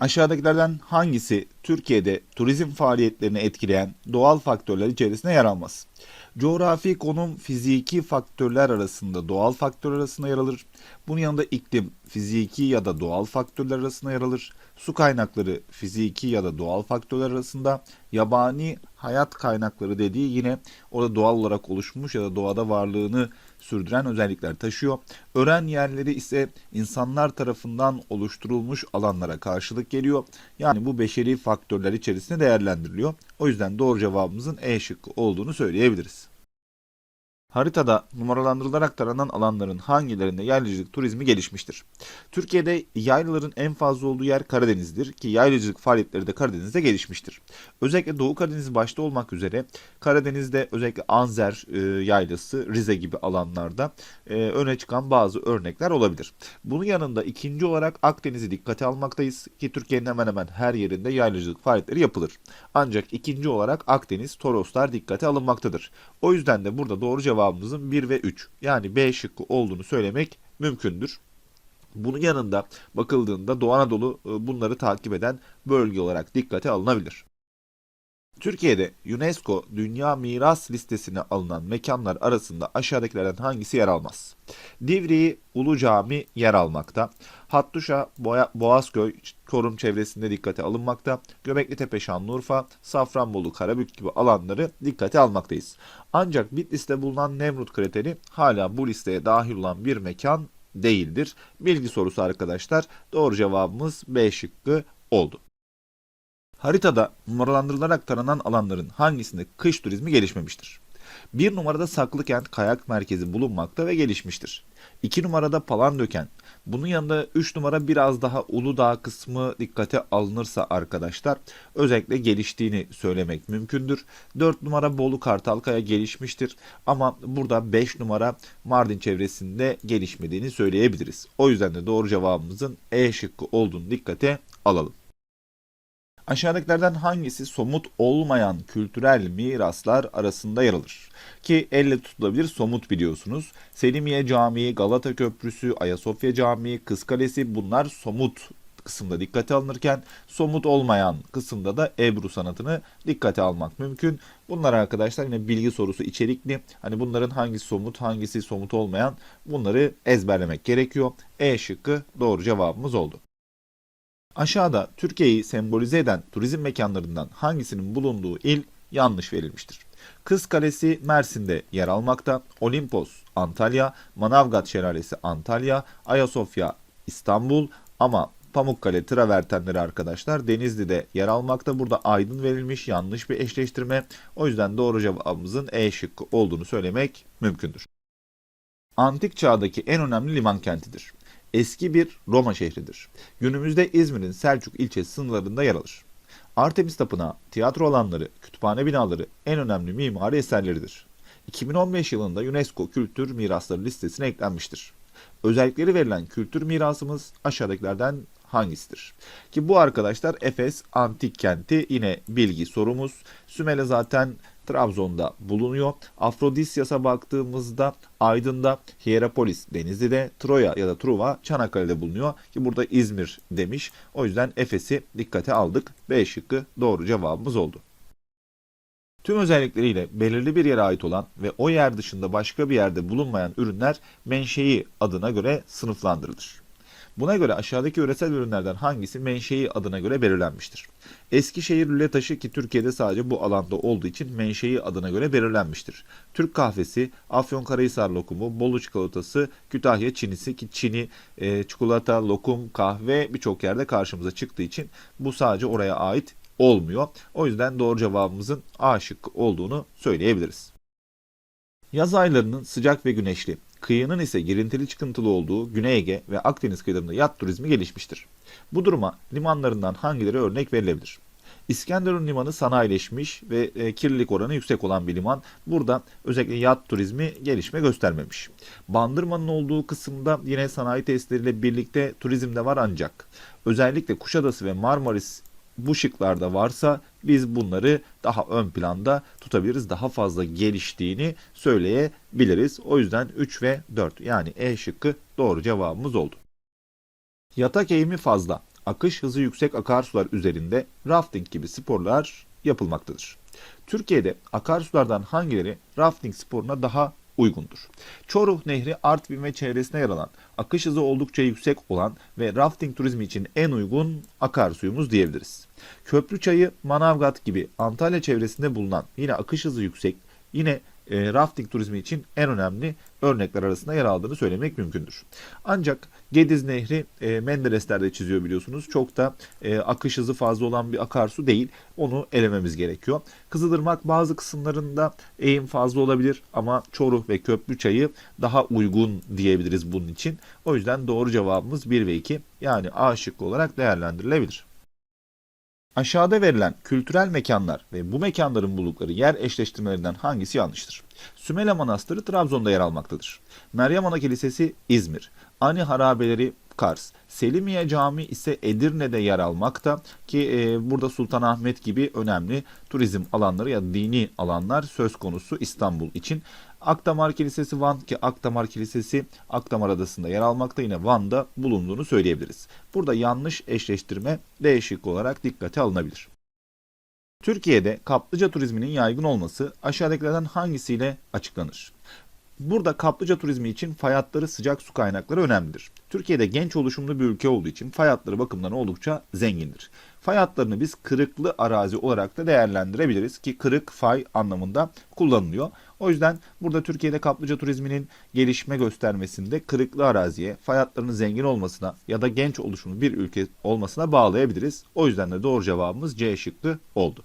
Aşağıdakilerden hangisi Türkiye'de turizm faaliyetlerini etkileyen doğal faktörler içerisinde yer almaz? Coğrafi konum fiziki faktörler arasında doğal faktörler arasında yer alır. Bunun yanında iklim fiziki ya da doğal faktörler arasında yer alır. Su kaynakları fiziki ya da doğal faktörler arasında. Yabani hayat kaynakları dediği yine orada doğal olarak oluşmuş ya da doğada varlığını sürdüren özellikler taşıyor. Ören yerleri ise insanlar tarafından oluşturulmuş alanlara karşılık geliyor. Yani bu beşeri faktörler içerisinde değerlendiriliyor. O yüzden doğru cevabımızın E şıkkı olduğunu söyleyebiliriz. Haritada numaralandırılarak taranan alanların hangilerinde yaylacılık turizmi gelişmiştir? Türkiye'de yaylaların en fazla olduğu yer Karadeniz'dir ki yaylacılık faaliyetleri de Karadeniz'de gelişmiştir. Özellikle Doğu Karadeniz başta olmak üzere Karadeniz'de özellikle Anzer e, yaylası, Rize gibi alanlarda e, öne çıkan bazı örnekler olabilir. Bunun yanında ikinci olarak Akdeniz'i dikkate almaktayız ki Türkiye'nin hemen hemen her yerinde yaylacılık faaliyetleri yapılır. Ancak ikinci olarak Akdeniz, Toroslar dikkate alınmaktadır. O yüzden de burada doğru cevabımızın 1 ve 3 yani B şıkkı olduğunu söylemek mümkündür. Bunun yanında bakıldığında Doğu Anadolu e, bunları takip eden bölge olarak dikkate alınabilir. Türkiye'de UNESCO Dünya Miras listesine alınan mekanlar arasında aşağıdakilerden hangisi yer almaz? Divriği Ulu Cami yer almakta. Hattuşa Boya- Boğazköy Çorum çevresinde dikkate alınmakta. Göbekli Tepe Şanlıurfa, Safranbolu Karabük gibi alanları dikkate almaktayız. Ancak Bitlis'te bulunan Nemrut krateri hala bu listeye dahil olan bir mekan değildir. Bilgi sorusu arkadaşlar. Doğru cevabımız B şıkkı oldu. Haritada numaralandırılarak taranan alanların hangisinde kış turizmi gelişmemiştir? Bir numarada Saklıkent Kayak Merkezi bulunmakta ve gelişmiştir. İki numarada Palandöken. Bunun yanında 3 numara biraz daha Uludağ kısmı dikkate alınırsa arkadaşlar özellikle geliştiğini söylemek mümkündür. 4 numara Bolu Kartalkaya gelişmiştir ama burada 5 numara Mardin çevresinde gelişmediğini söyleyebiliriz. O yüzden de doğru cevabımızın E şıkkı olduğunu dikkate alalım. Aşağıdakilerden hangisi somut olmayan kültürel miraslar arasında yer alır? Ki elle tutulabilir somut biliyorsunuz. Selimiye Camii, Galata Köprüsü, Ayasofya Camii, Kız Kalesi bunlar somut kısımda dikkate alınırken somut olmayan kısımda da Ebru sanatını dikkate almak mümkün. Bunlar arkadaşlar yine bilgi sorusu içerikli. Hani bunların hangisi somut hangisi somut olmayan bunları ezberlemek gerekiyor. E şıkkı doğru cevabımız oldu. Aşağıda Türkiye'yi sembolize eden turizm mekanlarından hangisinin bulunduğu il yanlış verilmiştir. Kız Kalesi Mersin'de yer almakta, Olimpos Antalya, Manavgat Şelalesi Antalya, Ayasofya İstanbul ama Pamukkale travertenleri arkadaşlar Denizli'de yer almakta. Burada Aydın verilmiş yanlış bir eşleştirme. O yüzden doğru cevabımızın E şıkkı olduğunu söylemek mümkündür. Antik çağdaki en önemli liman kentidir eski bir Roma şehridir. Günümüzde İzmir'in Selçuk ilçesi sınırlarında yer alır. Artemis Tapınağı, tiyatro alanları, kütüphane binaları en önemli mimari eserleridir. 2015 yılında UNESCO Kültür Mirasları listesine eklenmiştir. Özellikleri verilen kültür mirasımız aşağıdakilerden hangisidir? Ki bu arkadaşlar Efes antik kenti yine bilgi sorumuz. Sümele zaten Trabzon'da bulunuyor. Afrodisyas'a baktığımızda Aydın'da, Hierapolis Denizli'de, Troya ya da Truva Çanakkale'de bulunuyor. Ki burada İzmir demiş. O yüzden Efes'i dikkate aldık. B şıkkı doğru cevabımız oldu. Tüm özellikleriyle belirli bir yere ait olan ve o yer dışında başka bir yerde bulunmayan ürünler menşei adına göre sınıflandırılır. Buna göre aşağıdaki üresel ürünlerden hangisi menşei adına göre belirlenmiştir? Eskişehir lüle taşı ki Türkiye'de sadece bu alanda olduğu için menşei adına göre belirlenmiştir. Türk kahvesi, Afyonkarahisar lokumu, Bolu çikolatası, Kütahya çinisi ki çini, e, çikolata, lokum, kahve birçok yerde karşımıza çıktığı için bu sadece oraya ait olmuyor. O yüzden doğru cevabımızın A şıkkı olduğunu söyleyebiliriz. Yaz aylarının sıcak ve güneşli, kıyının ise girintili çıkıntılı olduğu Güney Ege ve Akdeniz kıyılarında yat turizmi gelişmiştir. Bu duruma limanlarından hangileri örnek verilebilir? İskenderun limanı sanayileşmiş ve e, kirlilik oranı yüksek olan bir liman. Burada özellikle yat turizmi gelişme göstermemiş. Bandırma'nın olduğu kısımda yine sanayi tesisleriyle birlikte turizm de var ancak özellikle Kuşadası ve Marmaris bu şıklarda varsa biz bunları daha ön planda tutabiliriz. Daha fazla geliştiğini söyleyebiliriz. O yüzden 3 ve 4 yani E şıkkı doğru cevabımız oldu. Yatak eğimi fazla akış hızı yüksek akarsular üzerinde rafting gibi sporlar yapılmaktadır. Türkiye'de akarsulardan hangileri rafting sporuna daha uygundur? Çoruh Nehri Artvin ve çevresine yer alan, akış hızı oldukça yüksek olan ve rafting turizmi için en uygun akarsuyumuz diyebiliriz. Köprüçayı, Manavgat gibi Antalya çevresinde bulunan yine akış hızı yüksek, yine e, rafting turizmi için en önemli örnekler arasında yer aldığını söylemek mümkündür. Ancak Gediz Nehri e, Menderesler'de çiziyor biliyorsunuz. Çok da e, akış hızı fazla olan bir akarsu değil. Onu elememiz gerekiyor. Kızılırmak bazı kısımlarında eğim fazla olabilir ama Çoruh ve Köprüçayı daha uygun diyebiliriz bunun için. O yüzden doğru cevabımız 1 ve 2 yani A şıkkı olarak değerlendirilebilir. Aşağıda verilen kültürel mekanlar ve bu mekanların buldukları yer eşleştirmelerinden hangisi yanlıştır? Sümele Manastırı Trabzon'da yer almaktadır. Meryem Ana Kilisesi İzmir, Ani Harabeleri Kars, Selimiye Camii ise Edirne'de yer almakta ki e, burada Sultanahmet gibi önemli turizm alanları ya dini alanlar söz konusu İstanbul için. Akdamar Kilisesi Van ki Akdamar Kilisesi Akdamar Adası'nda yer almakta yine Van'da bulunduğunu söyleyebiliriz. Burada yanlış eşleştirme D şıkkı olarak dikkate alınabilir. Türkiye'de kaplıca turizminin yaygın olması aşağıdakilerden hangisiyle açıklanır? Burada kaplıca turizmi için fay hatları sıcak su kaynakları önemlidir. Türkiye'de genç oluşumlu bir ülke olduğu için fay hatları bakımından oldukça zengindir. Fay hatlarını biz kırıklı arazi olarak da değerlendirebiliriz ki kırık fay anlamında kullanılıyor. O yüzden burada Türkiye'de kaplıca turizminin gelişme göstermesinde kırıklı araziye, fay hatlarının zengin olmasına ya da genç oluşumlu bir ülke olmasına bağlayabiliriz. O yüzden de doğru cevabımız C şıkkı oldu.